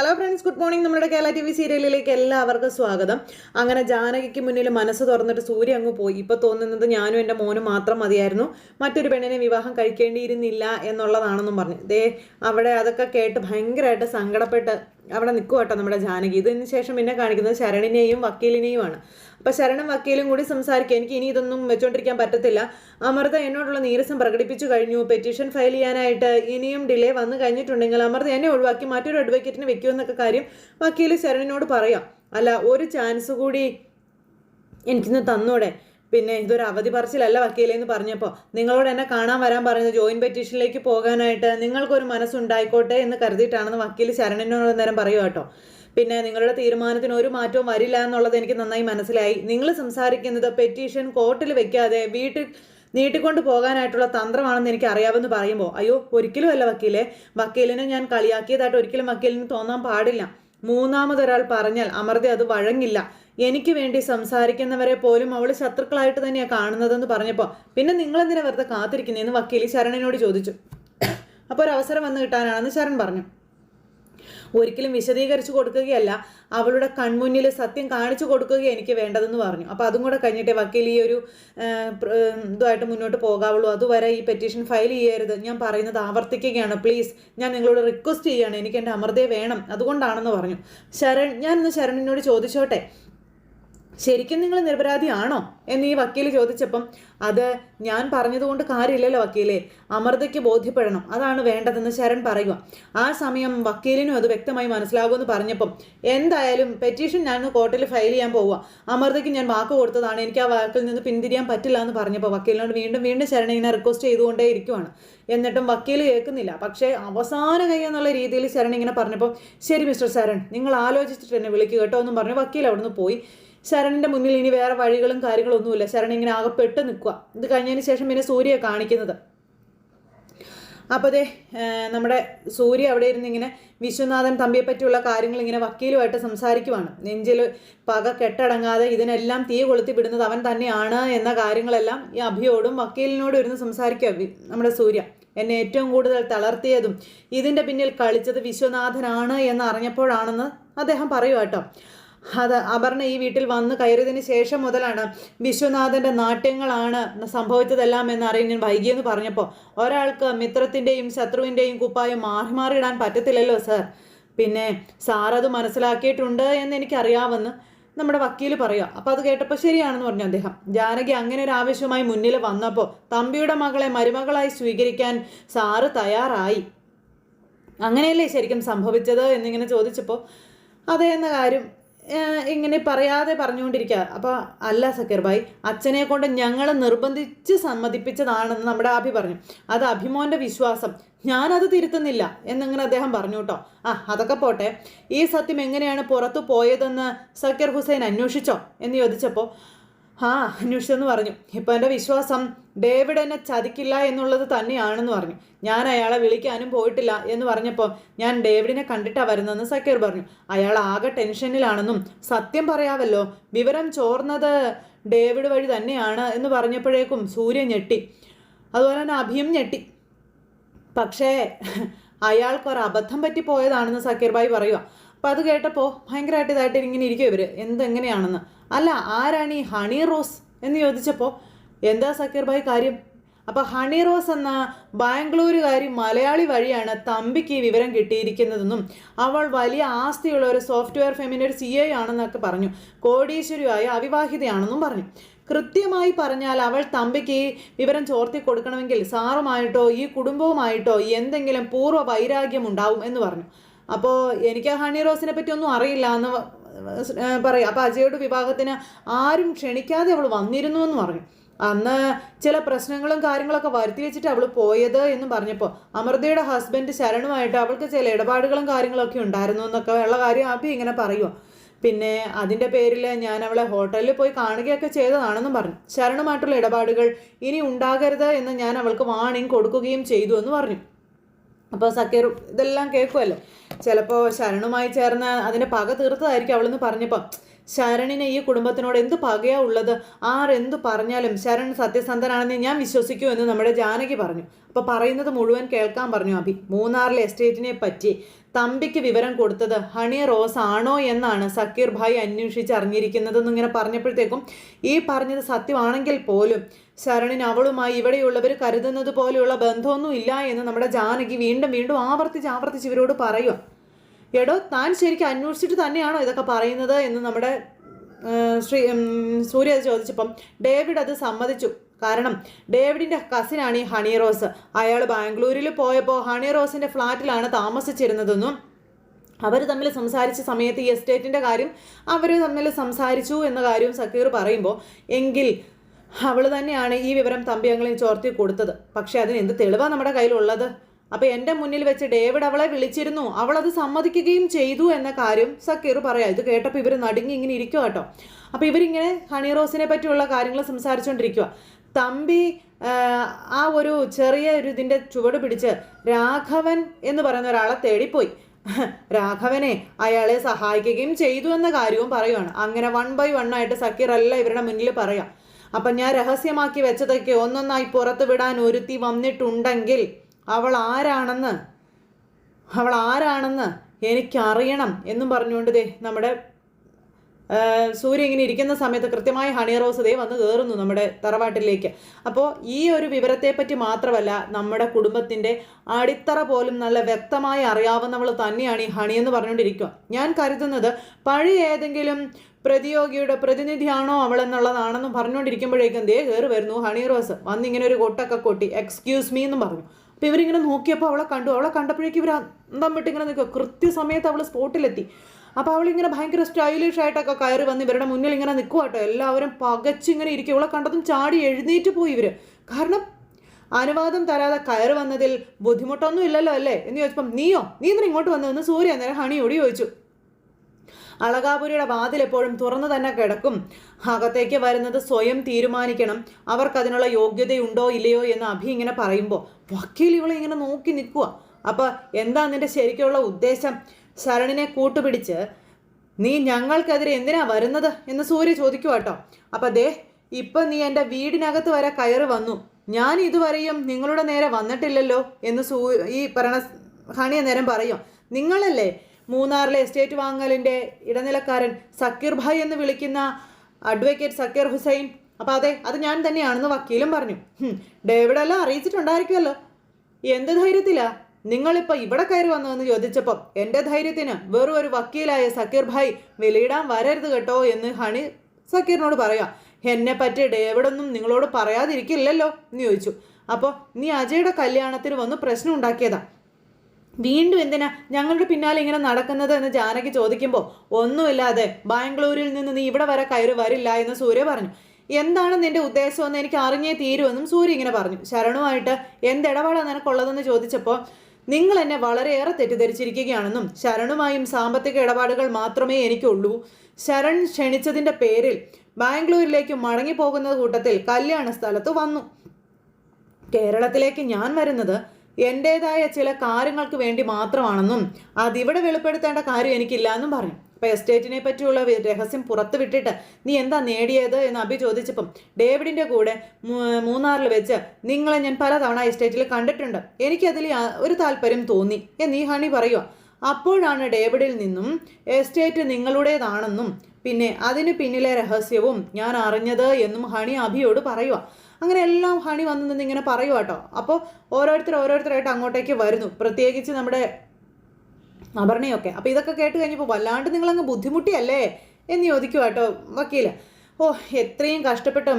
Hello friends good morning നമ്മുടെ Kerala T V സീരിയലിലേക്ക് എല്ലാവർക്കും സ്വാഗതം. അങ്ങനെ ജാനകിക്ക് മുന്നിൽ മനസ്സ് തുറന്നിട്ട് സൂര്യ അങ്ങ് പോയി. ഇപ്പൊ തോന്നുന്നത് ഞാനും എന്റെ മോനും മാത്രം മതിയായിരുന്നു. മറ്റൊരു പെണ്ണിനെ വിവാഹം കഴിക്കേണ്ടിയിരുന്നില്ല എന്നുള്ളതാണെന്നും പറഞ്ഞു. ദേ അവിടെ അതൊക്കെ കേട്ട് ഭയങ്കരമായിട്ട് സങ്കടപ്പെട്ട് അവിടെ നിൽക്കുക കേട്ടോ നമ്മുടെ ജാനകി. ഇതിന് ശേഷം പിന്നെ കാണിക്കുന്നത് ശരണിനെയും വക്കീലിനെയുമാണ്. അപ്പൊ ശരണം വക്കീലും കൂടി സംസാരിക്കുക എനിക്ക് ഇനി ഇതൊന്നും വെച്ചോണ്ടിരിക്കാൻ പറ്റത്തില്ല. അമൃത എന്നോടുള്ള നീരസം പ്രകടിപ്പിച്ചു കഴിഞ്ഞു. പെറ്റീഷൻ ഫയൽ ചെയ്യാനായിട്ട് ഇനിയും ഡിലേ വന്നു കഴിഞ്ഞിട്ടുണ്ടെങ്കിൽ അമൃത എന്നെ ഒഴിവാക്കി മറ്റൊരു അഡ്വക്കേറ്റിന് വെക്കുമെന്നൊക്കെ കാര്യം വക്കീൽ ശരണിനോട് പറയാം. അല്ല ഒരു ചാൻസ് കൂടി എനിക്കിന്ന് തന്നൂടെ? പിന്നെ ഇതൊരു അവധി പറച്ചിലല്ല വക്കീലേ എന്ന് പറഞ്ഞപ്പോൾ നിങ്ങളോട് എന്നെ കാണാൻ വരാൻ പറയുന്നത് ജോയിൻ പെറ്റീഷനിലേക്ക് പോകാനായിട്ട് നിങ്ങൾക്കൊരു മനസ്സുണ്ടായിക്കോട്ടെ എന്ന് കരുതിയിട്ടാണെന്ന് വക്കീൽ ശരണിനോട് നേരം പറയുക കേട്ടോ. പിന്നെ നിങ്ങളുടെ തീരുമാനത്തിന് ഒരു മാറ്റവും വരില്ല എന്നുള്ളത് എനിക്ക് നന്നായി മനസ്സിലായി. നിങ്ങൾ സംസാരിക്കുന്നത് പെറ്റീഷൻ കോർട്ടിൽ വെക്കാതെ വീട്ടിൽ നീട്ടിക്കൊണ്ട് പോകാനായിട്ടുള്ള തന്ത്രമാണെന്ന് എനിക്ക് അറിയാമെന്ന് പറയുമ്പോൾ അയ്യോ ഒരിക്കലും അല്ല വക്കീലെ. വക്കീലിനെ ഞാൻ കളിയാക്കിയതായിട്ട് ഒരിക്കലും വക്കീലിന് തോന്നാൻ പാടില്ല. മൂന്നാമതൊരാൾ പറഞ്ഞാൽ അമൃത അത് വഴങ്ങില്ല. എനിക്ക് വേണ്ടി സംസാരിക്കുന്നവരെ പോലും അവൾ ശത്രുക്കളായിട്ട് തന്നെയാണ് കാണുന്നതെന്ന് പറഞ്ഞപ്പോൾ പിന്നെ നിങ്ങൾ എന്തിനാ വെറുതെ കാത്തിരിക്കുന്നതെന്ന് വക്കീൽ ശരണിനോട് ചോദിച്ചു. അപ്പോൾ ഒരു അവസരം വന്നു കിട്ടാനാണെന്ന് ശരൺ പറഞ്ഞു. ഒരിക്കലും വിശദീകരിച്ചു കൊടുക്കുകയല്ല അവളുടെ കൺമുന്നിൽ സത്യം കാണിച്ചു കൊടുക്കുക എനിക്ക് വേണ്ടതെന്ന് പറഞ്ഞു. അപ്പോൾ അതും കൂടെ കഴിഞ്ഞിട്ടേ വക്കീൽ ഈ ഒരു ഇതുമായിട്ട് മുന്നോട്ട് പോകാവുള്ളൂ. അതുവരെ ഈ പെറ്റീഷൻ ഫയൽ ചെയ്യരുത്. ഞാൻ പറയുന്നത് ആവർത്തിക്കുകയാണ്. പ്ലീസ് ഞാൻ നിങ്ങളോട് റിക്വസ്റ്റ് ചെയ്യുകയാണ് എനിക്ക് എന്റെ അമൃതയെ വേണം. അതുകൊണ്ടാണെന്ന് പറഞ്ഞു. ശരൺ ഞാൻ ശരണിനോട് ചോദിച്ചോട്ടെ? ശരിക്കും നിങ്ങൾ നിരപരാധിയാണോ? എന്ന് ഈ വക്കീൽ ചോദിച്ചപ്പം അത് ഞാൻ പറഞ്ഞതുകൊണ്ട് കാര്യമില്ലല്ലോ വക്കീലെ. അമൃതയ്ക്ക് ബോധ്യപ്പെടണം. അതാണ് വേണ്ടതെന്ന് ശരൺ പറയുക ആ സമയം വക്കീലിനും അത് വ്യക്തമായി മനസ്സിലാകുമെന്ന് പറഞ്ഞപ്പം എന്തായാലും പെറ്റീഷൻ ഞാൻ കോർട്ടിൽ ഫയൽ ചെയ്യാൻ പോവുക അമൃതയ്ക്ക് ഞാൻ വാക്ക് കൊടുത്തതാണ്. എനിക്ക് ആ വാക്കിൽ നിന്ന് പിന്തിരിയാൻ പറ്റില്ല എന്ന് പറഞ്ഞപ്പോൾ വക്കീലിനോട് വീണ്ടും വീണ്ടും ശരൺ ഇങ്ങനെ റിക്വസ്റ്റ് ചെയ്തുകൊണ്ടേ ഇരിക്കുവാണ്. എന്നിട്ടും വക്കീൽ കേൾക്കുന്നില്ല. പക്ഷേ അവസാന കൈ എന്നുള്ള രീതിയിൽ ശരൺ ഇങ്ങനെ പറഞ്ഞപ്പോൾ ശരി മിസ്റ്റർ ശരൺ നിങ്ങൾ ആലോചിച്ചിട്ട് എന്നെ വിളിക്കുക കേട്ടോ എന്നും പറഞ്ഞ് വക്കീൽ അവിടുന്ന് പോയി. ശരണിന്റെ മുന്നിൽ ഇനി വേറെ വഴികളും കാര്യങ്ങളും ഒന്നുമില്ല ശരൺ ഇങ്ങനെ ആകെ പെട്ട് നിൽക്കുക ഇത് കഴിഞ്ഞതിന് ശേഷം പിന്നെ സൂര്യ കാണിക്കുന്നത്. അപ്പോൾ ദേ നമ്മുടെ സൂര്യ അവിടെ ഇരുന്ന് ഇങ്ങനെ വിശ്വനാഥൻ തമ്പിയെ പറ്റിയുള്ള കാര്യങ്ങൾ ഇങ്ങനെ വക്കീലുമായിട്ട് സംസാരിക്കുവാണ്. നെഞ്ചിൽ പക കെട്ടടങ്ങാതെ ഇതിനെല്ലാം തീ കൊളുത്തി വിടുന്നത് അവൻ തന്നെയാണ് എന്ന കാര്യങ്ങളെല്ലാം ഈ അഭിയോടും വക്കീലിനോടും ഇരുന്ന് സംസാരിക്കുക നമ്മുടെ സൂര്യ. എന്നെ ഏറ്റവും കൂടുതൽ തളർത്തിയതും ഇതിന്റെ പിന്നിൽ കളിച്ചത് വിശ്വനാഥനാണ് എന്ന് അറിഞ്ഞപ്പോഴാണെന്ന് അദ്ദേഹം പറയുക കേട്ടോ. അത് അപർണ ഈ വീട്ടിൽ വന്ന് കയറിയതിന് ശേഷം മുതലാണ് വിശ്വനാഥന്റെ നാട്യങ്ങളാണ് സംഭവിച്ചതെല്ലാം എന്ന് അറിയാൻ വൈകിയെന്ന് പറഞ്ഞപ്പോൾ ഒരാൾക്ക് മിത്രത്തിന്റെയും ശത്രുവിന്റെയും കുപ്പായം മാറി മാറി ഇടാൻ പറ്റത്തില്ലല്ലോ സർ. പിന്നെ സാർ അത് മനസ്സിലാക്കിയിട്ടുണ്ട് എന്ന് എനിക്കറിയാമെന്ന് നമ്മുടെ വക്കീൽ പറയുക അപ്പോൾ അത് കേട്ടപ്പോൾ ശരിയാണെന്ന് പറഞ്ഞു അദ്ദേഹം. ജാനകി അങ്ങനെ ഒരു ആവശ്യമായി മുന്നിൽ വന്നപ്പോൾ തമ്പിയുടെ മകളെ മരുമകളായി സ്വീകരിക്കാൻ സാറ് തയ്യാറായി. അങ്ങനെയല്ലേ ശരിക്കും സംഭവിച്ചത് എന്നിങ്ങനെ ചോദിച്ചപ്പോൾ അതേ എന്ന കാര്യം ഇങ്ങനെ പറയാതെ പറഞ്ഞുകൊണ്ടിരിക്കുക അപ്പോൾ അല്ല സക്കീർ ഭായ് അച്ഛനെ കൊണ്ട് ഞങ്ങൾ നിർബന്ധിച്ച് സമ്മതിപ്പിച്ചതാണെന്ന് നമ്മുടെ അഭി പറഞ്ഞു. അത് അഭിമോന്റെ വിശ്വാസം. ഞാനത് തിരുത്തുന്നില്ല എന്നിങ്ങനെ അദ്ദേഹം പറഞ്ഞു കേട്ടോ. ആ അതൊക്കെ പോട്ടെ. ഈ സത്യം എങ്ങനെയാണ് പുറത്തു പോയതെന്ന് സക്കീർ ഹുസൈൻ അന്വേഷിച്ചോ എന്ന് ചോദിച്ചപ്പോൾ ആ അന്വേഷിച്ചെന്ന് പറഞ്ഞു. ഇപ്പോൾ എന്റെ വിശ്വാസം ഡേവിഡ് എന്നെ ചതിക്കില്ല എന്നുള്ളത് തന്നെയാണെന്ന് പറഞ്ഞു. ഞാൻ അയാളെ വിളിക്കാനും പോയിട്ടില്ല എന്ന് പറഞ്ഞപ്പോൾ ഞാൻ ഡേവിഡിനെ കണ്ടിട്ടാ വരുന്നതെന്ന് സക്കീർ പറഞ്ഞു. അയാൾ ആകെ ടെൻഷനിലാണെന്നും സത്യം പറയാവല്ലോ വിവരം ചോർന്നത് ഡേവിഡ് വഴി തന്നെയാണ് എന്ന് പറഞ്ഞപ്പോഴേക്കും സൂര്യ ഞെട്ടി. അതുപോലെ തന്നെ അഭിയും ഞെട്ടി. പക്ഷേ അയാൾക്കൊരബദ്ധം പറ്റി പോയതാണെന്ന് സക്കീർ ഭായി പറയുക അപ്പം അത് കേട്ടപ്പോൾ ഭയങ്കരമായിട്ട് ഇതായിട്ട് ഇങ്ങനെ ഇരിക്കും ഇവർ എന്തെങ്ങനെയാണെന്ന്. അല്ല ആരാണ് ഈ ഹണി റോസ് എന്ന് ചോദിച്ചപ്പോൾ എന്താ സക്കീർ ഭായി കാര്യം? അപ്പോൾ ഹണി റോസ് എന്ന ബാംഗ്ലൂരുകാരി മലയാളി വഴിയാണ് തമ്പിക്ക് ഈ വിവരം കിട്ടിയിരിക്കുന്നതെന്നും അവൾ വലിയ ആസ്തിയുള്ള ഒരു സോഫ്റ്റ്വെയർ ഫെമിന്റെ ഒരു സി എ ആണെന്നൊക്കെ പറഞ്ഞു. കോടീശ്വരിയായ അവിവാഹിതയാണെന്നും പറഞ്ഞു. കൃത്യമായി പറഞ്ഞാൽ അവൾ തമ്പിക്ക് ഈ വിവരം ചോർത്തി കൊടുക്കണമെങ്കിൽ സാറുമായിട്ടോ ഈ കുടുംബവുമായിട്ടോ എന്തെങ്കിലും പൂർവ വൈരാഗ്യം ഉണ്ടാവും എന്ന് പറഞ്ഞു. അപ്പോൾ എനിക്ക് ഹണി റോസിനെ പറ്റി ഒന്നും അറിയില്ല എന്ന് പറയും. അപ്പോൾ അജയുടെ വിവാഹത്തിന് ആരും ക്ഷണിക്കാതെ അവൾ വന്നിരുന്നു എന്ന് പറഞ്ഞു. അന്ന് ചില പ്രശ്നങ്ങളും കാര്യങ്ങളൊക്കെ വരുത്തി വെച്ചിട്ട് അവൾ പോയത് എന്ന് പറഞ്ഞപ്പോൾ അമൃതയുടെ ഹസ്ബൻഡ് ശരണുമായിട്ട് അവൾക്ക് ചില ഇടപാടുകളും കാര്യങ്ങളൊക്കെ ഉണ്ടായിരുന്നു എന്നൊക്കെ ഉള്ള കാര്യം അഭി ഇങ്ങനെ പറയുമോ പിന്നെ അതിന്റെ പേരിൽ ഞാൻ അവളെ ഹോട്ടലിൽ പോയി കാണുകയൊക്കെ ചെയ്തതാണെന്നും പറഞ്ഞു. ശരണുമായിട്ടുള്ള ഇടപാടുകൾ ഇനി ഉണ്ടാകരുത് എന്ന് ഞാൻ അവൾക്ക് വാണിങ് കൊടുക്കുകയും ചെയ്തു എന്ന് പറഞ്ഞു. അപ്പോൾ സക്കീർ ഇതെല്ലാം കേൾക്കുമല്ലോ ചിലപ്പോൾ ശരണുമായി ചേർന്ന് അതിന്റെ പക തീർത്തതായിരിക്കും അവളെന്ന് പറഞ്ഞപ്പോൾ ശരണിന് ഈ കുടുംബത്തിനോട് എന്ത് പകയാ ഉള്ളത്? ആരെന്തു പറഞ്ഞാലും ശരൺ സത്യസന്ധനാണെന്ന് ഞാൻ വിശ്വസിക്കൂ എന്ന് നമ്മുടെ ജാനകി പറഞ്ഞു. അപ്പോൾ പറയുന്നത് മുഴുവൻ കേൾക്കാൻ പറഞ്ഞു അഭി. മൂന്നാറിലെ എസ്റ്റേറ്റിനെ പറ്റി. തമ്പിക്ക് വിവരം കൊടുത്തത് ഹണി റോസ് ആണോ എന്നാണ് സക്കീർ ഭായ് അന്വേഷിച്ച് അറിഞ്ഞിരിക്കുന്നതെന്ന് ഇങ്ങനെ പറഞ്ഞപ്പോഴത്തേക്കും ഈ പറഞ്ഞത് സത്യമാണെങ്കിൽ പോലും ശരണിന് അവളുമായി ഇവിടെയുള്ളവർ കരുതുന്നത് പോലെയുള്ള ബന്ധമൊന്നും ഇല്ല എന്ന് നമ്മുടെ ജാനകി വീണ്ടും വീണ്ടും ആവർത്തിച്ച് ആവർത്തിച്ച് ഇവരോട് പറയുക എടോ താൻ ശരിക്കും അന്വേഷിച്ചിട്ട് തന്നെയാണോ ഇതൊക്കെ പറയുന്നത് എന്ന് നമ്മുടെ ശ്രീ സൂര്യ അത് ചോദിച്ചപ്പം ഡേവിഡ് അത് സമ്മതിച്ചു. കാരണം ഡേവിഡിന്റെ കസിനാണ് ഈ ഹണി റോസ്. അയാൾ ബാംഗ്ലൂരിൽ പോയപ്പോൾ ഹണി റോസിന്റെ ഫ്ലാറ്റിലാണ് താമസിച്ചിരുന്നതെന്നും അവർ തമ്മിൽ സംസാരിച്ച സമയത്ത് ഈ എസ്റ്റേറ്റിന്റെ കാര്യം അവർ തമ്മിൽ സംസാരിച്ചു എന്ന കാര്യവും സക്കീർ പറയുമ്പോൾ എങ്കിൽ അവൾ തന്നെയാണ് ഈ വിവരം തമ്പി തമ്പിയങ്ങളിൽ ചോർത്തി കൊടുത്തത്. പക്ഷേ അതിന് എന്ത് തെളിവാണ് നമ്മുടെ കയ്യിലുള്ളത്? അപ്പോൾ എന്റെ മുന്നിൽ വെച്ച് ഡേവിഡ് അവളെ വിളിച്ചിരുന്നു. അവൾ അത് സമ്മതിക്കുകയും ചെയ്തു എന്ന കാര്യം സക്കീർ പറയാം. ഇത് കേട്ടപ്പോൾ ഇവർ നടുങ്ങി ഇങ്ങനെ ഇരിക്കുക കേട്ടോ. അപ്പോൾ ഇവരിങ്ങനെ ഹണി റോസിനെ പറ്റിയുള്ള കാര്യങ്ങൾ സംസാരിച്ചുകൊണ്ടിരിക്കുക തമ്പി ആ, ഒരു ചെറിയ ഒരു ഇതിന്റെ ചുവട് പിടിച്ച് രാഘവൻ എന്ന് പറയുന്ന ഒരാളെ തേടിപ്പോയി. രാഘവനെ അയാളെ സഹായിക്കുകയും ചെയ്തു എന്ന കാര്യവും പറയുവാണ്. അങ്ങനെ വൺ ബൈ വൺ ആയിട്ട് സക്കീർ അല്ല ഇവരുടെ മുന്നിൽ പറയാം. അപ്പം ഞാൻ രഹസ്യമാക്കി വെച്ചതൊക്കെ ഒന്നൊന്നായി പുറത്തു വിടാൻ ഒരുത്തി വന്നിട്ടുണ്ടെങ്കിൽ അവൾ ആരാണെന്ന് അവൾ ആരാണെന്ന് എനിക്കറിയണം എന്നും പറഞ്ഞുകൊണ്ട് ദേ നമ്മുടെ സൂര്യ ഇങ്ങനെ ഇരിക്കുന്ന സമയത്ത് കൃത്യമായി ഹണി റോസ് ദേ വന്ന് കയറുന്നു നമ്മുടെ തറവാട്ടിലേക്ക്. അപ്പോൾ ഈ ഒരു വിവരത്തെപ്പറ്റി മാത്രമല്ല നമ്മുടെ കുടുംബത്തിന്റെ അടിത്തറ പോലും നല്ല വ്യക്തമായി അറിയാവുന്നവൾ തന്നെയാണ് ഈ ഹണി എന്ന് പറഞ്ഞുകൊണ്ടിരിക്കുക. ഞാൻ കരുതുന്നത് പഴയ ഏതെങ്കിലും പ്രതിയോഗിയുടെ പ്രതിനിധിയാണോ അവളെന്നുള്ളതാണെന്നും പറഞ്ഞുകൊണ്ടിരിക്കുമ്പോഴേക്കും ദേ കയറി വരുന്നു ഹണി റോസ്. വന്നിങ്ങനെ ഒരു കൊട്ടൊക്കെ കൊട്ടി. എക്സ്ക്യൂസ് മീ എന്നും പറഞ്ഞു. അപ്പോൾ ഇവരിങ്ങനെ നോക്കിയപ്പോൾ അവളെ കണ്ടു. അവളെ കണ്ടപ്പോഴേക്കും ഇവർ അന്തം വിട്ടിങ്ങനെ നിൽക്കുക. കൃത്യസമയത്ത് അവൾ സ്പോട്ടിലെത്തി അപ്പോൾ അവളിങ്ങനെ ഭയങ്കര സ്റ്റൈലിഷ് ആയിട്ടൊക്കെ കയറി വന്ന് ഇവരുടെ മുന്നിൽ ഇങ്ങനെ നിൽക്കുക കേട്ടോ എല്ലാവരും പകച്ചിങ്ങനെ ഇരിക്കും ഇവളെ കണ്ടതും ചാടി എഴുന്നേറ്റ് പോയി ഇവർ കാരണം അനുവാദം തരാതെ കയറി വന്നതിൽ ബുദ്ധിമുട്ടൊന്നും ഇല്ലല്ലോ അല്ലേ? എന്ന് ചോദിച്ചപ്പം നീയോ? നീ ഇന്നലെ ഇങ്ങോട്ട് വന്നതെന്ന് സൂര്യ അന്നേരം ഹണിയോടി ചോദിച്ചു. അളകാപുരിയുടെ വാതിൽ എപ്പോഴും തുറന്നു തന്നെ കിടക്കും. അകത്തേക്ക് വരുന്നത് സ്വയം തീരുമാനിക്കണം. അവർക്കതിനുള്ള യോഗ്യതയുണ്ടോ ഇല്ലയോ എന്ന് അഭി ഇങ്ങനെ പറയുമ്പോൾ വക്കീൽ ഇവളെ ഇങ്ങനെ നോക്കി നിൽക്കുക അപ്പോൾ എന്താ നിന്റെ ശരിക്കുള്ള ഉദ്ദേശം? ശരണിനെ കൂട്ടുപിടിച്ച് നീ ഞങ്ങൾക്കെതിരെ എന്തിനാ വരുന്നത് എന്ന് സൂര്യ ചോദിക്കുക കേട്ടോ അപ്പം അതേ ഇപ്പം നീ എന്റെ വീടിനകത്ത് വരെ കയറി വന്നു. ഞാൻ ഇതുവരെയും നിങ്ങളുടെ നേരെ വന്നിട്ടില്ലല്ലോ എന്ന് സൂ ഈ പറയണ ഹണിയ നേരം പറയും. നിങ്ങളല്ലേ മൂന്നാറിലെ എസ്റ്റേറ്റ് വാങ്ങലിന്റെ ഇടനിലക്കാരൻ സക്കീർ ഭായ് എന്ന് വിളിക്കുന്ന അഡ്വക്കേറ്റ് സക്കീർ ഹുസൈൻ അപ്പോൾ അതെ അത് ഞാൻ തന്നെയാണെന്ന് വക്കീലും പറഞ്ഞു. ഡേവിഡെല്ലാം അറിയിച്ചിട്ടുണ്ടായിരിക്കുമല്ലോ. എന്ത് ധൈര്യത്തിലാ? നിങ്ങളിപ്പോൾ ഇവിടെ കയറി വന്നതെന്ന് ചോദിച്ചപ്പോൾ എന്റെ ധൈര്യത്തിന് വെറും ഒരു വക്കീലായ സക്കീർ ഭായ് വിലയിടാൻ വരരുത് കേട്ടോ എന്ന് ഹണി സക്കീറിനോട് പറയാം. എന്നെ പറ്റി ഡേവിഡൊന്നും നിങ്ങളോട് പറയാതിരിക്കില്ലല്ലോ എന്ന് ചോദിച്ചു. അപ്പോൾ നീ അജയുടെ കല്യാണത്തിന് വന്ന് പ്രശ്നം ഉണ്ടാക്കിയതാ. വീണ്ടും എന്തിനാ ഞങ്ങളുടെ പിന്നാലെ ഇങ്ങനെ നടക്കുന്നത് എന്ന് ജാനകി ചോദിക്കുമ്പോൾ ഒന്നുമില്ലാതെ ബാംഗ്ലൂരിൽ നിന്ന് നീ ഇവിടെ വരെ കയറി വരില്ല എന്ന് സൂര്യ പറഞ്ഞു. എന്താണ് നിന്റെ ഉദ്ദേശമെന്ന് എനിക്ക് അറിഞ്ഞേ തീരുമെന്നും സൂര്യ ഇങ്ങനെ പറഞ്ഞു. ശരണുമായിട്ട് എന്തിടപാടാണ് നിനക്കുള്ളതെന്ന് ചോദിച്ചപ്പോൾ നിങ്ങൾ എന്നെ വളരെയേറെ തെറ്റിദ്ധരിച്ചിരിക്കുകയാണെന്നും ശരണുമായും സാമ്പത്തിക ഇടപാടുകൾ മാത്രമേ എനിക്കുള്ളൂ. ശരൺ ക്ഷണിച്ചതിന്റെ പേരിൽ ബാംഗ്ലൂരിലേക്ക് മടങ്ങിപ്പോകുന്ന കൂട്ടത്തിൽ കല്യാണ സ്ഥലത്ത് വന്നു. കേരളത്തിലേക്ക് ഞാൻ വരുന്നത് എന്റേതായ ചില കാര്യങ്ങൾക്ക് വേണ്ടി മാത്രമാണെന്നും അതിവിടെ വെളിപ്പെടുത്തേണ്ട കാര്യം എനിക്കില്ല എന്നും പറഞ്ഞു. അപ്പോൾ എസ്റ്റേറ്റിനെ പറ്റിയുള്ള രഹസ്യം പുറത്ത് വിട്ടിട്ട് നീ എന്താ നേടിയത് എന്ന് അഭി ചോദിച്ചപ്പം ഡേവിഡിന്റെ കൂടെ മൂന്നാറിൽ വെച്ച് നിങ്ങളെ ഞാൻ പലതവണ എസ്റ്റേറ്റിൽ കണ്ടിട്ടുണ്ട്. എനിക്കതിൽ ഒരു താല്പര്യം തോന്നി. എന്ന് ഹണി പറയുക അപ്പോഴാണ് ഡേവിഡിൽ നിന്നും എസ്റ്റേറ്റ് നിങ്ങളുടേതാണെന്നും പിന്നെ അതിന് പിന്നിലെ രഹസ്യവും ഞാൻ അറിഞ്ഞത് എന്നും ഹണി അഭിയോട് പറയുക അങ്ങനെ എല്ലാം ഹണി വന്നു നിന്ന് ഇങ്ങനെ പറയുക കേട്ടോ അപ്പോൾ ഓരോരുത്തർ ഓരോരുത്തരായിട്ട് അങ്ങോട്ടേക്ക് വരുന്നു. പ്രത്യേകിച്ച് നമ്മുടെ അപർണയൊക്കെ അപ്പോൾ ഇതൊക്കെ കേട്ട് കഴിഞ്ഞപ്പോൾ വല്ലാണ്ട് നിങ്ങളങ്ങ് ബുദ്ധിമുട്ടിയല്ലേ? എന്ന് ചോദിക്കുക കേട്ടോ വക്കീൽ. ഓ എത്രയും കഷ്ടപ്പെട്ട്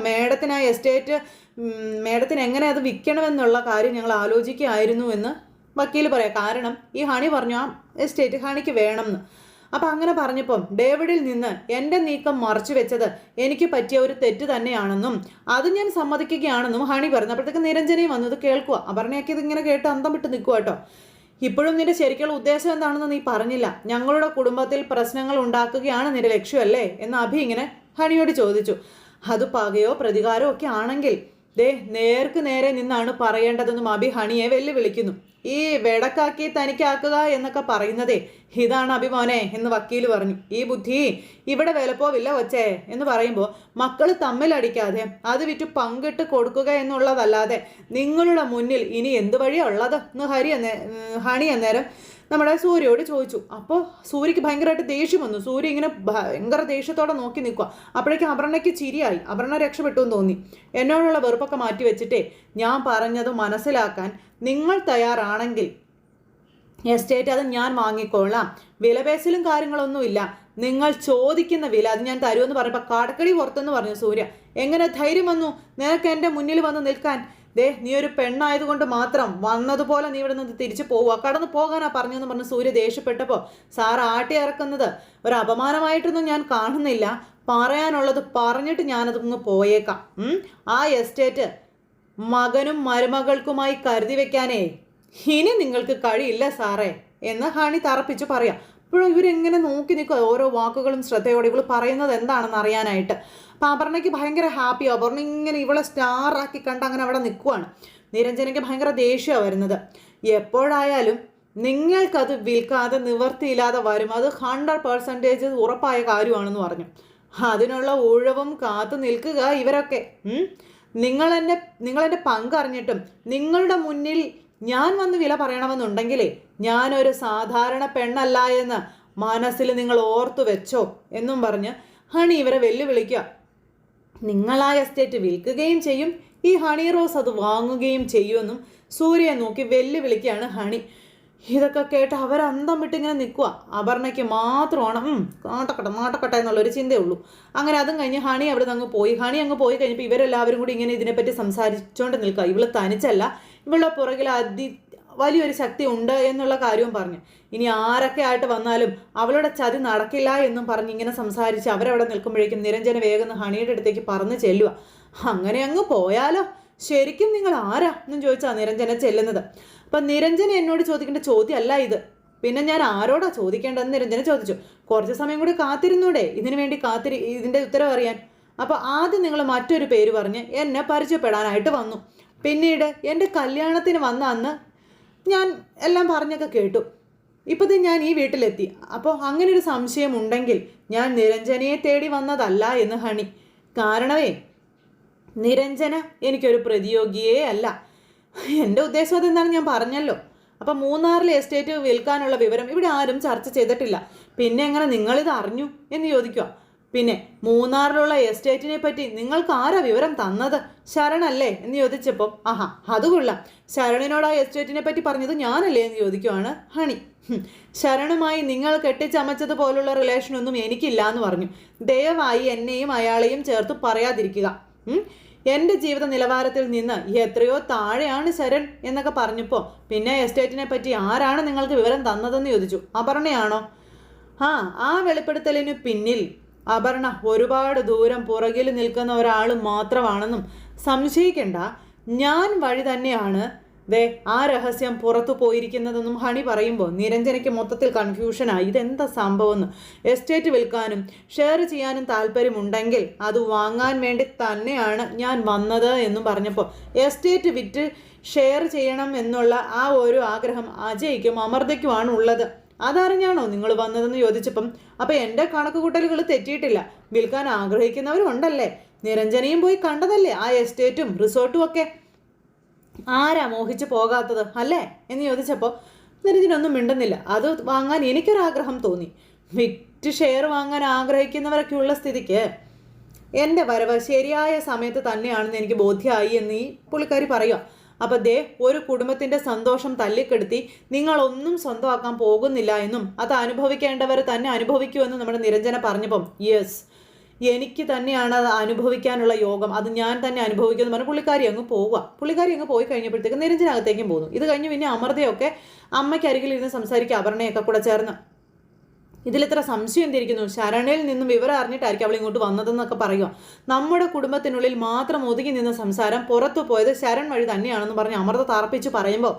ആ എസ്റ്റേറ്റ് മേഡത്തിന് എങ്ങനെ അത് വിൽക്കണമെന്നുള്ള കാര്യം ഞങ്ങൾ ആലോചിക്കുകയായിരുന്നു എന്ന് വക്കീൽ പറയാം. കാരണം ഈ ഹണി പറഞ്ഞു ആ എസ്റ്റേറ്റ് ഹണിക്ക് വേണമെന്ന് അപ്പം അങ്ങനെ പറഞ്ഞപ്പം ഡേവിഡിൽ നിന്ന് എന്റെ നീക്കം മറച്ചു വെച്ചത് എനിക്ക് പറ്റിയ ഒരു തെറ്റ് തന്നെയാണെന്നും അത് ഞാൻ സമ്മതിക്കുകയാണെന്നും ഹണി പറഞ്ഞു. അപ്പോഴത്തേക്ക് നിരഞ്ജനയും വന്നത് കേൾക്കുക അപർണയൊക്കെ ഇതിങ്ങനെ കേട്ട് അന്തം വിട്ട് നിൽക്കുക കേട്ടോ ഇപ്പോഴും നിന്റെ ശരിക്കുള്ള ഉദ്ദേശം എന്താണെന്ന് നീ പറഞ്ഞില്ല. ഞങ്ങളുടെ കുടുംബത്തിൽ പ്രശ്നങ്ങൾ ഉണ്ടാക്കുകയാണ് നിന്റെ ലക്ഷ്യമല്ലേ? എന്ന് അഭി ഇങ്ങനെ ഹണിയോട് ചോദിച്ചു. അത് പകയോ പ്രതികാരമോ ഒക്കെ ആണെങ്കിൽ ദേ നേർക്ക് നേരെ നിന്നാണ് പറയേണ്ടതെന്നും അഭി ഹണിയെ വെല്ലുവിളിക്കുന്നു. ഈ വെടക്കാക്കി തനിക്കാക്കുക എന്നൊക്കെ പറയുന്നതേ ഇതാണ് അഭിമോനെ എന്ന് വക്കീൽ പറഞ്ഞു. ഈ ബുദ്ധി ഇവിടെ വിലപ്പോവില്ല വച്ചേ എന്ന് പറയുമ്പോൾ മക്കൾ തമ്മിലടിക്കാതെ അത് വിറ്റ് പങ്കിട്ട് കൊടുക്കുക എന്നുള്ളതല്ലാതെ നിങ്ങളുടെ മുന്നിൽ ഇനി എന്ത് വഴിയാ ഉള്ളത്? എന്ന് ഹരി അന്നേ ഹണി അന്നേരം നമ്മുടെ സൂര്യയോട് ചോദിച്ചു അപ്പോൾ സൂര്യക്ക് ഭയങ്കരമായിട്ട് ദേഷ്യം വന്നു. സൂര്യ ഇങ്ങനെ ഭയങ്കര ദേഷ്യത്തോടെ നോക്കി നിൽക്കുക അപ്പോഴേക്കും അപർണയ്ക്ക് ചിരിയായി. അപർണ രക്ഷപ്പെട്ടു എന്ന് തോന്നി. എന്നോടുള്ള വെറുപ്പൊക്കെ മാറ്റി വെച്ചിട്ടേ ഞാൻ പറഞ്ഞത് മനസ്സിലാക്കാൻ നിങ്ങൾ തയ്യാറാണെങ്കിൽ എസ്റ്റേറ്റ് അത് ഞാൻ വാങ്ങിക്കൊള്ളാം. വിലപേശലും കാര്യങ്ങളൊന്നുമില്ല നിങ്ങൾ ചോദിക്കുന്ന വില അത് ഞാൻ തരുമെന്ന് പറഞ്ഞപ്പോൾ കാടക്കടി പുറത്തെന്ന് പറഞ്ഞു സൂര്യ. എങ്ങനെ ധൈര്യം വന്നു? നിനക്ക് എന്റെ മുന്നിൽ വന്ന് നിൽക്കാൻ ദേ നീ ഒരു പെണ്ണായതുകൊണ്ട് മാത്രം വന്നതുപോലെ നീ ഇവിടെ നിന്ന് തിരിച്ചു പോവുക. കടന്നു പോകാനാ പറഞ്ഞെന്ന് പറഞ്ഞ് സൂര്യ ദേഷ്യപ്പെട്ടപ്പോൾ സാർ ആട്ടി ഇറക്കുന്നത് ഒരു അപമാനമായിട്ടൊന്നും ഞാൻ കാണുന്നില്ല. പറയാനുള്ളത് പറഞ്ഞിട്ട് ഞാനതൊന്ന് പോയേക്കാം. ആ എസ്റ്റേറ്റ് മകനും മരുമകൾക്കുമായി കരുതി വെക്കാനേ ഇനി നിങ്ങൾക്ക് കഴിയില്ല സാറേ എന്ന് ഹണി തറപ്പിച്ച് പറയാം. അപ്പോഴും ഇവരെങ്ങനെ നോക്കി നിൽക്കുക ഓരോ വാക്കുകളും ശ്രദ്ധയോടെ ഇവൾ പറയുന്നത് എന്താണെന്ന് അറിയാനായിട്ട്. അപ്പം അപർണയ്ക്ക് ഭയങ്കര ഹാപ്പി അപർണ ഇങ്ങനെ ഇവളെ സ്റ്റാറാക്കി കണ്ട് അങ്ങനെ അവിടെ നിൽക്കുവാണ്. നിരഞ്ജനയ്ക്ക് ഭയങ്കര ദേഷ്യമാണ് വരുന്നത്. എപ്പോഴായാലും നിങ്ങൾക്കത് വിൽക്കാതെ നിവർത്തിയില്ലാതെ വരും. അത് ഹൺഡ്രഡ് പെർസെന്റേജ് ഉറപ്പായ കാര്യമാണെന്ന് പറഞ്ഞു. അതിനുള്ള ഒഴിവും കാത്തു നിൽക്കുക ഇവരൊക്കെ. നിങ്ങൾ നിങ്ങളെന്നെ നിങ്ങളെന്റെ പങ്കറിഞ്ഞിട്ടും നിങ്ങളുടെ മുന്നിൽ ഞാൻ വന്ന് വില പറയണമെന്നുണ്ടെങ്കിലേ ഞാനൊരു സാധാരണ പെണ്ണല്ല എന്ന് മനസ്സിൽ നിങ്ങൾ ഓർത്തു വെച്ചോ എന്നും പറഞ്ഞ് ഹണി ഇവരെ വെല്ലുവിളിക്കുക. നിങ്ങളായ എസ്റ്റേറ്റ് വിൽക്കുകയും ചെയ്യും ഈ ഹണി റോസ് അത് വാങ്ങുകയും ചെയ്യുമെന്നും സൂര്യയെ നോക്കി വെല്ലുവിളിക്കുകയാണ് ഹണി. ഇതൊക്കെ കേട്ട് അവർ അന്തം വിട്ട് ഇങ്ങനെ നിൽക്കുക. അപർണയ്ക്ക് മാത്രമാണ് നാട്ടക്കട്ടെ നാട്ടക്കട്ടെ എന്നുള്ളൊരു ചിന്തയുള്ളൂ അങ്ങനെ അതും കഴിഞ്ഞ് ഹണി അവിടെ അങ്ങ് പോയി. ഹണി അങ്ങ് പോയി കഴിഞ്ഞപ്പോൾ ഇവരെല്ലാവരും കൂടി ഇങ്ങനെ ഇതിനെപ്പറ്റി സംസാരിച്ചുകൊണ്ട് നിൽക്കുക. ഇവൾ തനിച്ചല്ല. ഇവളുടെ പുറകിൽ അതി വലിയൊരു ശക്തി ഉണ്ട് എന്നുള്ള കാര്യവും പറഞ്ഞു. ഇനി ആരൊക്കെ ആയിട്ട് വന്നാലും അവളുടെ ചതി നടക്കില്ല എന്നും പറഞ്ഞ് ഇങ്ങനെ സംസാരിച്ച് അവരവിടെ നിൽക്കുമ്പോഴേക്കും നിരഞ്ജന വേഗം ഹണിയുടെ അടുത്തേക്ക് പറന്ന് ചെല്ലുക. അങ്ങനെ അങ്ങ് പോയാലോ? ശരിക്കും നിങ്ങൾ ആരാ എന്നും ചോദിച്ചാ നിരഞ്ജന ചെല്ലുന്നത്. അപ്പൊ നിരഞ്ജന എന്നോട് ചോദിക്കേണ്ട ചോദ്യമല്ല ഇത്. പിന്നെ ഞാൻ ആരോടാ ചോദിക്കേണ്ടതെന്ന് നിരഞ്ജന ചോദിച്ചു. കുറച്ച് സമയം കൂടി കാത്തിരുന്നൂടെ? ഇതിനു വേണ്ടി കാത്തിരി ഇതിന്റെ ഉത്തരവ് അറിയാൻ. അപ്പോൾ ആദ്യം നിങ്ങൾ മറ്റൊരു പേര് പറഞ്ഞ് എന്നെ പരിചയപ്പെടാനായിട്ട് വന്നു. പിന്നീട് എന്റെ കല്യാണത്തിന് വന്ന അന്ന് ഞാൻ എല്ലാം പറഞ്ഞൊക്കെ കേട്ടു. ഇപ്പത് ഞാൻ ഈ വീട്ടിലെത്തി. അപ്പോൾ അങ്ങനെ ഒരു സംശയം ഉണ്ടെങ്കിൽ ഞാൻ നിരഞ്ജനയെ തേടി വന്നതല്ല എന്ന് ഹണി. കാരണമേ നിരഞ്ജന എനിക്കൊരു പ്രതിയോഗിയേ അല്ല. എന്റെ ഉദ്ദേശം അതെന്താണ് ഞാൻ പറഞ്ഞല്ലോ. അപ്പം മൂന്നാറിലെ എസ്റ്റേറ്റ് വിൽക്കാനുള്ള വിവരം ഇവിടെ ആരും ചർച്ച ചെയ്തിട്ടില്ല. പിന്നെ എങ്ങനെ നിങ്ങളിത് അറിഞ്ഞു എന്ന് ചോദിക്കുക. പിന്നെ മൂന്നാറിലുള്ള എസ്റ്റേറ്റിനെ പറ്റി നിങ്ങൾക്ക് ആരാ വിവരം തന്നത്? ശരണല്ലേ എന്ന് ചോദിച്ചപ്പോൾ ആഹാ അത് ശരണിനോട് ആ എസ്റ്റേറ്റിനെ പറ്റി പറഞ്ഞത് ഞാനല്ലേ എന്ന് ചോദിക്കുവാണ് ഹണി. ശരണുമായി നിങ്ങൾ കെട്ടിച്ചമച്ചതുപോലുള്ള റിലേഷനൊന്നും എനിക്കില്ല എന്ന് പറഞ്ഞു. ദയവായി എന്നെയും അയാളെയും ചേർത്ത് പറയാതിരിക്കുക. എന്റെ ജീവിത നിലവാരത്തിൽ നിന്ന് എത്രയോ താഴെയാണ് ശരൺ എന്നൊക്കെ പറഞ്ഞപ്പോൾ പിന്നെ എസ്റ്റേറ്റിനെ പറ്റി ആരാണ് നിങ്ങൾക്ക് വിവരം തന്നതെന്ന് ചോദിച്ചു. അപർണയാണോ? ആ ആ വെളിപ്പെടുത്തലിന് പിന്നിൽ അപർണ ഒരുപാട് ദൂരം പുറകിൽ നിൽക്കുന്ന ഒരാൾ മാത്രമാണെന്നും സംശയിക്കേണ്ട. ഞാൻ വഴി തന്നെയാണ്. ദേ ആ രഹസ്യം പുറത്തു പോയിരിക്കുന്നതെന്നും ഹണി പറയുമ്പോൾ നിരഞ്ജനയ്ക്ക് മൊത്തത്തിൽ കൺഫ്യൂഷനായി. ഇതെന്താ സംഭവമെന്ന് എസ്റ്റേറ്റ് വിൽക്കാനും ഷെയർ ചെയ്യാനും താല്പര്യമുണ്ടെങ്കിൽ അത് വാങ്ങാൻ വേണ്ടി തന്നെയാണ് ഞാൻ വന്നത് എന്നും പറഞ്ഞപ്പോൾ എസ്റ്റേറ്റ് വിറ്റ് ഷെയർ ചെയ്യണം എന്നുള്ള ആ ഒരു ആഗ്രഹം അജയ്ക്കും അമർതയ്ക്കുമാണ് ഉള്ളത്. അതറിഞ്ഞാണോ നിങ്ങൾ വന്നതെന്ന് ചോദിച്ചപ്പം? അപ്പം എന്റെ കണക്കുകൂട്ടലുകൾ തെറ്റിയിട്ടില്ല. വിൽക്കാൻ ആഗ്രഹിക്കുന്നവരുണ്ടല്ലേ? നിരഞ്ജനയും പോയി കണ്ടതല്ലേ ആ എസ്റ്റേറ്റും റിസോർട്ടും ഒക്കെ? ആരാ മോഹിച്ച് പോകാത്തത് അല്ലേ? എന്ന് ചോദിച്ചപ്പോൾ നിരഞ്ജനൊന്നും മിണ്ടുന്നില്ല. അത് വാങ്ങാൻ എനിക്കൊരാഗ്രഹം തോന്നി. വിറ്റ് ഷെയർ വാങ്ങാൻ ആഗ്രഹിക്കുന്നവരൊക്കെ ഉള്ള സ്ഥിതിക്ക് എന്റെ വരവ് ശരിയായ സമയത്ത് തന്നെയാണെന്ന് എനിക്ക് ബോധ്യമായി എന്ന് ഈ പുള്ളിക്കാരി പറയുക അപ്പം ദേ ഒരു കുടുംബത്തിന്റെ സന്തോഷം തല്ലിക്കെടുത്തി നിങ്ങളൊന്നും സ്വന്തമാക്കാൻ പോകുന്നില്ല എന്നും അത് അനുഭവിക്കേണ്ടവർ തന്നെ അനുഭവിക്കുമെന്നും നമ്മുടെ നിരഞ്ജന പറഞ്ഞപ്പം യെസ് എനിക്ക് തന്നെയാണ് അത് അനുഭവിക്കാനുള്ള യോഗം. അത് ഞാൻ തന്നെ അനുഭവിക്കുമെന്ന് പറഞ്ഞ് പുള്ളിക്കാരി അങ്ങ് പോവുക. പുള്ളിക്കാരി അങ്ങ് പോയി കഴിഞ്ഞപ്പോഴത്തേക്ക് നിരഞ്ജനകത്തേക്കും പോകുന്നു. ഇത് കഴിഞ്ഞ് പിന്നെ അമൃതയൊക്കെ അമ്മയ്ക്ക് അരികിലിരുന്ന് സംസാരിക്കുക അപർണയൊക്കെ കൂടെ ചേർന്ന്. ഇതിലിത്ര സംശയം എന്തിരിക്കുന്നു? ശരണയിൽ നിന്നും വിവരം അറിഞ്ഞിട്ടായിരിക്കും അവൾ ഇങ്ങോട്ട് വന്നതെന്നൊക്കെ പറയുക നമ്മുടെ കുടുംബത്തിനുള്ളിൽ മാത്രം ഒതുങ്ങി നിന്ന സംസാരം പുറത്തു പോയത് ശരൺ വഴി തന്നെയാണെന്ന് പറഞ്ഞ് അമൃത താർപ്പിച്ച് പറയുമ്പോൾ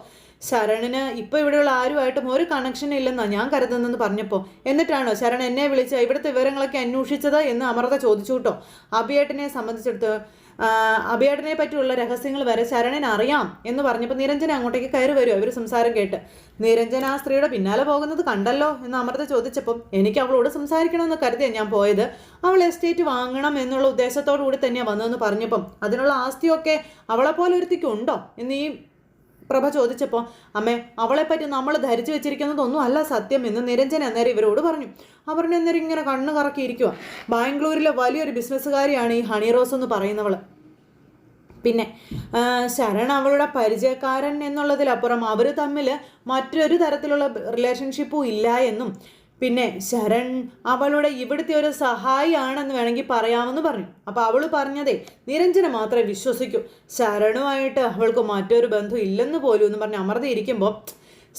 ശരണിന് ഇപ്പോൾ ഇവിടെയുള്ള ആരുമായിട്ടും ഒരു കണക്ഷൻ ഇല്ലെന്നാണ് ഞാൻ കരുതുന്നതെന്ന് പറഞ്ഞപ്പോൾ എന്നിട്ടാണോ ശരൺ എന്നെ വിളിച്ച് ഇവിടുത്തെ വിവരങ്ങളൊക്കെ അന്വേഷിച്ചത്? എന്ന് അമൃത ചോദിച്ചു കേട്ടോ. അഭിയേട്ടനെ സംബന്ധിച്ചിടത്ത് അഭിയേട്ടനെ പറ്റിയുള്ള രഹസ്യങ്ങൾ വരെ ശരണൻ അറിയാം എന്ന് പറഞ്ഞപ്പോൾ നിരഞ്ജന അങ്ങോട്ടേക്ക് കയറി വരുമോ ഇവർ സംസാരം കേട്ട്. നിരഞ്ജന ആ സ്ത്രീയുടെ പിന്നാലെ പോകുന്നത് കണ്ടല്ലോ എന്ന് അമൃത ചോദിച്ചപ്പം എനിക്ക് അവളോട് സംസാരിക്കണമെന്ന് കരുതിയാണ് ഞാൻ പോയത്. അവൾ എസ്റ്റേറ്റ് വാങ്ങണം എന്നുള്ള ഉദ്ദേശത്തോടു കൂടി തന്നെയാണ് വന്നതെന്ന് പറഞ്ഞപ്പം അതിനുള്ള ആസ്തിയൊക്കെ അവളെപ്പോലെ ഒരുത്തിക്കുണ്ടോ? എന്ന് പ്രഭ ചോദിച്ചപ്പോൾ അമ്മേ അവളെപ്പറ്റി നമ്മൾ ധരിച്ചു വെച്ചിരിക്കുന്നതൊന്നും അല്ല സത്യം എന്ന് നിരഞ്ജൻ അന്നേരം ഇവരോട് പറഞ്ഞു. അവരുടെ അന്നേരം ഇങ്ങനെ കണ്ണ് കറക്കിയിരിക്കുക ബാംഗ്ലൂരിലെ വലിയൊരു ബിസിനസ്സുകാരിയാണ് ഈ ഹണി റോസ് എന്ന് പറയുന്നവൾ പിന്നെ ശരൺ അവളുടെ പരിചയക്കാരൻ എന്നുള്ളതിലപ്പുറം അവർ തമ്മിൽ മറ്റൊരു തരത്തിലുള്ള റിലേഷൻഷിപ്പും ഇല്ല എന്നും പിന്നെ ശരൺ അവളുടെ ഇവിടുത്തെ ഒരു സഹായിയാണെന്ന് വേണമെങ്കിൽ പറയാമെന്ന് പറഞ്ഞു. അപ്പോൾ അവൾ പറഞ്ഞതേ നിരഞ്ജന മാത്രമേ വിശ്വസിക്കൂ. ശരണുമായിട്ട് അവൾക്ക് മറ്റൊരു ബന്ധം ഇല്ലെന്ന് പോലും എന്ന് പറഞ്ഞ് അമർത്തി ഇരിക്കുമ്പോൾ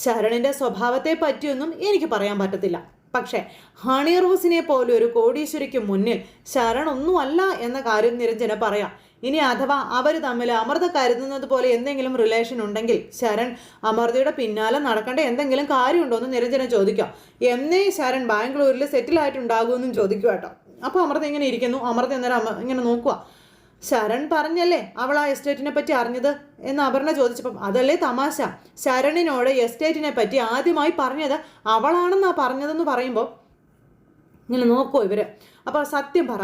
ശരണിന്റെ സ്വഭാവത്തെ പറ്റിയൊന്നും എനിക്ക് പറയാൻ പറ്റത്തില്ല. പക്ഷേ ഹണി റോസിനെ പോലെ ഒരു കോടീശ്വരിക്ക് മുന്നിൽ ശരൺ ഒന്നുമല്ല എന്ന കാര്യം നിരഞ്ജന പറയാം. ഇനി അഥവാ അവർ തമ്മിൽ അമൃത കരുതുന്നത് പോലെ എന്തെങ്കിലും റിലേഷൻ ഉണ്ടെങ്കിൽ ശരൺ അമൃതയുടെ പിന്നാലെ നടക്കേണ്ട എന്തെങ്കിലും കാര്യമുണ്ടോ എന്ന് നിരഞ്ജന ചോദിക്കാം. എന്നേ ശരൺ ബാംഗ്ലൂരിൽ സെറ്റിൽ ആയിട്ടുണ്ടാകുമെന്നും ചോദിക്കുക കേട്ടോ. അപ്പോൾ അമൃത ഇങ്ങനെ ഇരിക്കുന്നു. അമൃത അന്നേരം ഇങ്ങനെ നോക്കുക ശരൺ പറഞ്ഞല്ലേ അവൾ ആ എസ്റ്റേറ്റിനെ പറ്റി അറിഞ്ഞത്? എന്ന് അപർണ ചോദിച്ചപ്പം അതല്ലേ തമാശ. ശരണിനോട് എസ്റ്റേറ്റിനെ പറ്റി ആദ്യമായി പറഞ്ഞത് അവളാണെന്നാ പറഞ്ഞതെന്ന് പറയുമ്പോൾ ഇങ്ങനെ നോക്കുമോ ഇവർ. അപ്പോൾ സത്യം പറ.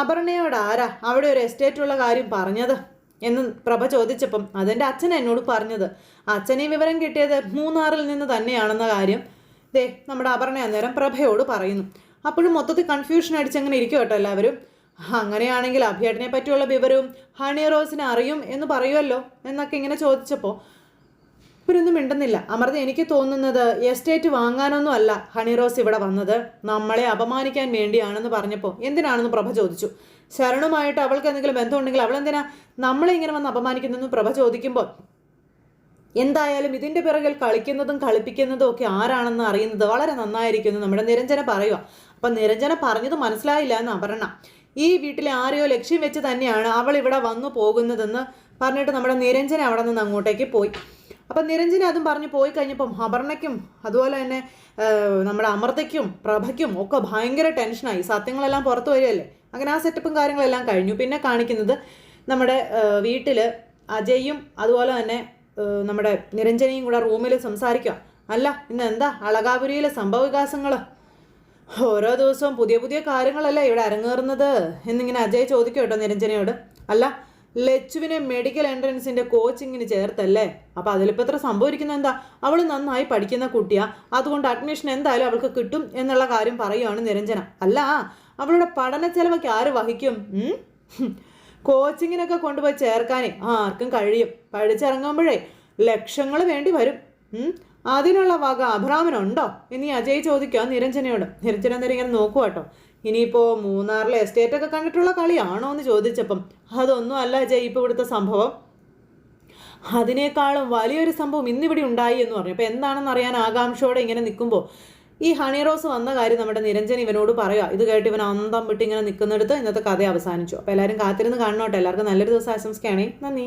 അപർണയോട് ആരാ അവിടെ ഒരു എസ്റ്റേറ്റ് ഉള്ള കാര്യം പറഞ്ഞത്? എന്ന് പ്രഭ ചോദിച്ചപ്പം അതെന്റെ അച്ഛൻ എന്നോട് പറഞ്ഞത്. അച്ഛനെ വിവരം കിട്ടിയത് മൂന്നാറിൽ നിന്ന് തന്നെയാണെന്ന കാര്യം ദേ നമ്മുടെ അപർണ അന്നേരം പ്രഭയോട് പറയുന്നു. അപ്പോഴും മൊത്തത്തിൽ കൺഫ്യൂഷൻ അടിച്ചങ്ങനെ ഇരിക്കും കേട്ടോ എല്ലാവരും. അങ്ങനെയാണെങ്കിൽ അഭിയേട്ടനെ പറ്റിയുള്ള വിവരവും ഹണി റോസിനെ അറിയും എന്ന് പറയുമല്ലോ എന്നൊക്കെ ഇങ്ങനെ ചോദിച്ചപ്പോൾ ഇവരൊന്നും മിണ്ടുന്നില്ല. അമൃത എനിക്ക് തോന്നുന്നത് എസ്റ്റേറ്റ് വാങ്ങാനൊന്നും അല്ല ഹണി റോസ് ഇവിടെ വന്നത്. നമ്മളെ അപമാനിക്കാൻ വേണ്ടിയാണെന്ന് പറഞ്ഞപ്പോൾ എന്തിനാണെന്ന് പ്രഭ ചോദിച്ചു. ശരണുമായിട്ട് അവൾക്ക് എന്തെങ്കിലും ബന്ധമുണ്ടെങ്കിൽ അവൾ എന്തിനാ നമ്മളെ ഇങ്ങനെ വന്ന് അപമാനിക്കുന്നതെന്ന് പ്രഭ ചോദിക്കുമ്പോൾ എന്തായാലും ഇതിന്റെ പിറകിൽ കളിക്കുന്നതും കളിപ്പിക്കുന്നതും ഒക്കെ ആരാണെന്ന് അറിയുന്നത് വളരെ നന്നായിരിക്കുന്നു നമ്മുടെ നിരഞ്ജന പറയുക അപ്പം നിരഞ്ജന പറഞ്ഞത് മനസ്സിലായില്ല എന്ന് അപർണ. ഈ വീട്ടിലെ ആരെയോ ലക്ഷ്യം വെച്ച് തന്നെയാണ് അവൾ ഇവിടെ വന്നു പോകുന്നതെന്ന് പറഞ്ഞിട്ട് നമ്മുടെ നിരഞ്ജന അവിടെ നിന്ന് അങ്ങോട്ടേക്ക് പോയി. അപ്പം നിരഞ്ജന അതും പറഞ്ഞു പോയി കഴിഞ്ഞപ്പം അപർണയ്ക്കും അതുപോലെ തന്നെ നമ്മുടെ അമൃതയ്ക്കും പ്രഭയ്ക്കും ഒക്കെ ഭയങ്കര ടെൻഷനായി. സത്യങ്ങളെല്ലാം പുറത്തു വരികയല്ലേ? അങ്ങനെ ആ സെറ്റപ്പും കാര്യങ്ങളെല്ലാം കഴിഞ്ഞു. പിന്നെ കാണിക്കുന്നത് നമ്മുടെ വീട്ടിൽ അജയും അതുപോലെ തന്നെ നമ്മുടെ നിരഞ്ജനയും കൂടെ റൂമിൽ സംസാരിക്കുക. അല്ല ഇന്ന് എന്താ അളകാപുരിയിലെ സംഭവവികാസങ്ങൾ ഓരോ ദിവസവും പുതിയ പുതിയ കാര്യങ്ങളല്ലേ ഇവിടെ അരങ്ങേറുന്നത്? എന്നിങ്ങനെ അജയ് ചോദിക്കും കേട്ടോ നിരഞ്ജനയോട്. അല്ല ലച്ചുവിനെ മെഡിക്കൽ എൻട്രൻസിന്റെ കോച്ചിങ്ങിന് ചേർത്തല്ലേ? അപ്പൊ അതിലിപ്പോൾ എത്ര സംഭവിക്കുന്നത് എന്താ? അവൾ നന്നായി പഠിക്കുന്ന കുട്ടിയാ. അതുകൊണ്ട് അഡ്മിഷൻ എന്തായാലും അവൾക്ക് കിട്ടും എന്നുള്ള കാര്യം പറയുകയാണ് നിരഞ്ജന. അല്ല അവളുടെ പഠന ചെലവൊക്കെ ആര് വഹിക്കും? കോച്ചിങ്ങിനൊക്കെ കൊണ്ടുപോയി ചേർക്കാനേ ആർക്കും കഴിയും. പഠിച്ചിറങ്ങുമ്പോഴേ ലക്ഷങ്ങൾ വേണ്ടി വരും. അതിനുള്ള വക അബ്രാമിനുണ്ടോ ഇനി അജയ് ചോദിക്കുക നിരഞ്ജനയോട്. നിരഞ്ജന നേരം ഇങ്ങനെ നോക്കുക കേട്ടോ ഇനിയിപ്പോൾ മൂന്നാറിലെ എസ്റ്റേറ്റ് ഒക്കെ കണ്ടിട്ടുള്ള കളിയാണോ എന്ന് ചോദിച്ചപ്പം അതൊന്നും അല്ല ജയ് ഇപ്പോൾ ഇവിടുത്തെ സംഭവം. അതിനേക്കാളും വലിയൊരു സംഭവം ഇന്നിവിടെ ഉണ്ടായി എന്ന് പറഞ്ഞു. അപ്പോൾ എന്താണെന്ന് അറിയാൻ ആകാംക്ഷയോടെ ഇങ്ങനെ നിൽക്കുമ്പോൾ ഈ ഹണി റോസ് വന്ന കാര്യം നമ്മുടെ നിരഞ്ജൻ ഇവനോട് പറയുക ഇത് കേട്ട് ഇവൻ അന്തം വിട്ട് ഇങ്ങനെ നിൽക്കുന്നിടത്ത് ഇന്നത്തെ കഥ അവസാനിച്ചു. അപ്പോൾ എല്ലാവരും കാത്തിരുന്ന് കാണണോട്ടെ. എല്ലാവർക്കും നല്ലൊരു ദിവസം ആശംസിക്കുകയാണെങ്കിൽ നന്ദി.